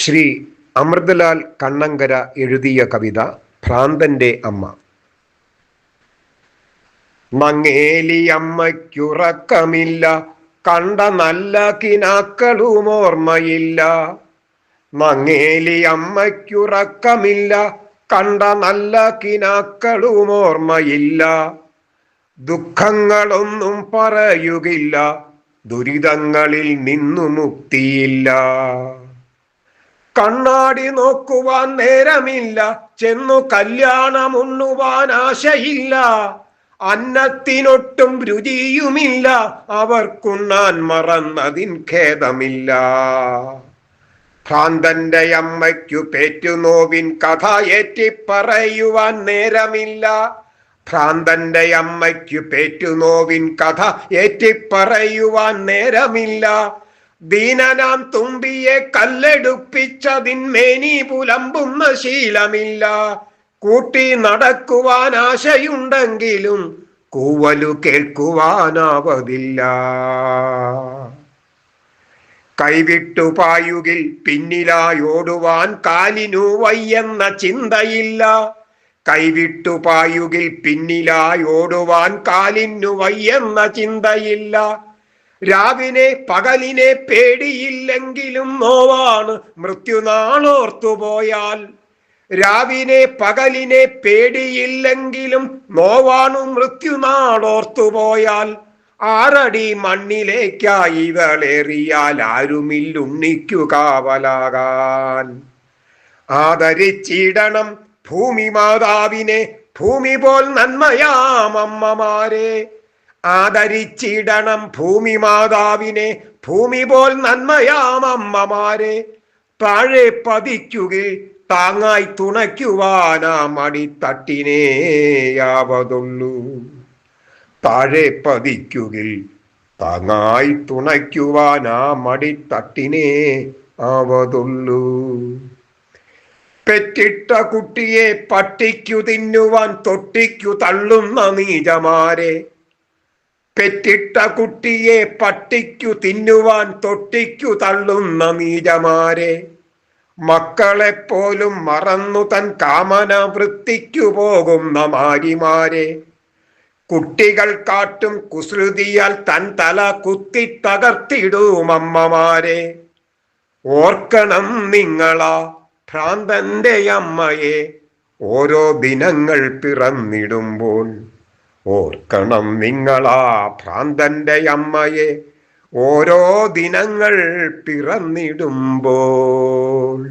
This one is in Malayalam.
ശ്രീ അമൃതലാൽ കണ്ണങ്കര എഴുതിയ കവിത ഭ്രാന്തന്റെ അമ്മ. മങ്ങേലിയമ്മയ്ക്കുറക്കമില്ല കണ്ട നല്ല കിനാക്കളും ഓർമ്മയില്ല. മങ്ങേലിയമ്മയ്ക്കുറക്കമില്ല കണ്ട നല്ല കിനാക്കളും ഓർമ്മയില്ല. ദുഃഖങ്ങളൊന്നും പറയുകില്ല ദുരിതങ്ങളിൽ നിന്നു മുക്തിയില്ല. കണ്ണാടി നോക്കുവാൻ നേരമില്ല. ചെന്നു കല്യാണമുണ്ണുവാൻ ആശയില്ല. അന്നത്തിനൊട്ടും രുചിയുമില്ല. അവർക്കുണ്ണാൻ മറന്നതിൻ ഖേദമില്ല. ഭ്രാന്തന്റെ അമ്മയ്ക്കു പേറ്റുനോവിൻ കഥ ഏറ്റിപ്പറയുവാൻ നേരമില്ല. ഭ്രാന്തന്റെ അമ്മയ്ക്കു പേറ്റുനോവിൻ കഥ ഏറ്റിപ്പറയുവാൻ നേരമില്ല. ദീനനാം തുമ്പിയെ കല്ലെടുപ്പിച്ചതിൻ മേനി പുലമ്പുന്ന ശീലമില്ല. കൂട്ടി നടക്കുവാൻ ആശയുണ്ടെങ്കിലും കൂവലു കേൾക്കുവാനാവതില്ല. കൈവിട്ടു പായുകിൽ പിന്നിലായോടുവാൻ കാലിനു വയ്യെന്ന ചിന്തയില്ല. കൈവിട്ടു പായുകിൽ പിന്നിലായോടുവാൻ കാലിനു വയ്യെന്ന ചിന്തയില്ല. രാവിനെ പകലിനെ പേടിയില്ലെങ്കിലും നോവാണ് മൃത്യുനാളോർത്തുപോയാൽ രാവിനെ പകലിനെ പേടിയില്ലെങ്കിലും നോവാണു മൃത്യുനാളോർത്തുപോയാൽ ആറടി മണ്ണിലേക്കായി ഇവളേറിയാൽ ആരുമില്ലുണ്ണിക്കു കാവലാകാൻ. ആദരിച്ചിടണം ഭൂമി മാതാവിനെ ഭൂമി പോൽ നന്മയാമമ്മമാരെ ആദരിച്ചിടണം ഭൂമി മാതാവിനെ. ഭൂമി പോൽ നന്മയാമമ്മമാരെ താഴെ പതിക്കുകയിൽ താങ്ങായി തുണയ്ക്കുവാനാ അടിത്തട്ടിനേയാവതുള്ളൂ താഴെ പതിക്കുക താങ്ങായി തുണയ്ക്കുവാനാ അടിത്തട്ടിനെ ആവതുള്ളൂ. പെറ്റിട്ട കുട്ടിയെ പട്ടിക്കു തിന്നുവാൻ തൊട്ടിക്കു തള്ളുന്ന നീചമാരെ. പെറ്റിട്ട കുട്ടിയെ പട്ടിക്കു തിന്നുവാൻ തൊട്ടിക്കു തള്ളുന്ന നീചമാരെ. മക്കളെപ്പോലും മറന്നു തൻ കാമന വൃത്തിക്കു പോകുന്ന മാരിമാരെ. കുട്ടികൾ കാട്ടും കുസൃതിയാൽ തൻ തല കുത്തി തകർത്തിടും അമ്മമാരെ. ഓർക്കണം നിങ്ങളാ ഭ്രാന്തന്റെ അമ്മയെ. ഓരോ ദിനങ്ങൾ പിറന്നിടുമ്പോൾ ഓർക്കണം നിങ്ങളാ ഭ്രാന്തന്റെ അമ്മയെ. ഓരോ ദിനങ്ങൾ പിറന്നിടുമ്പോൾ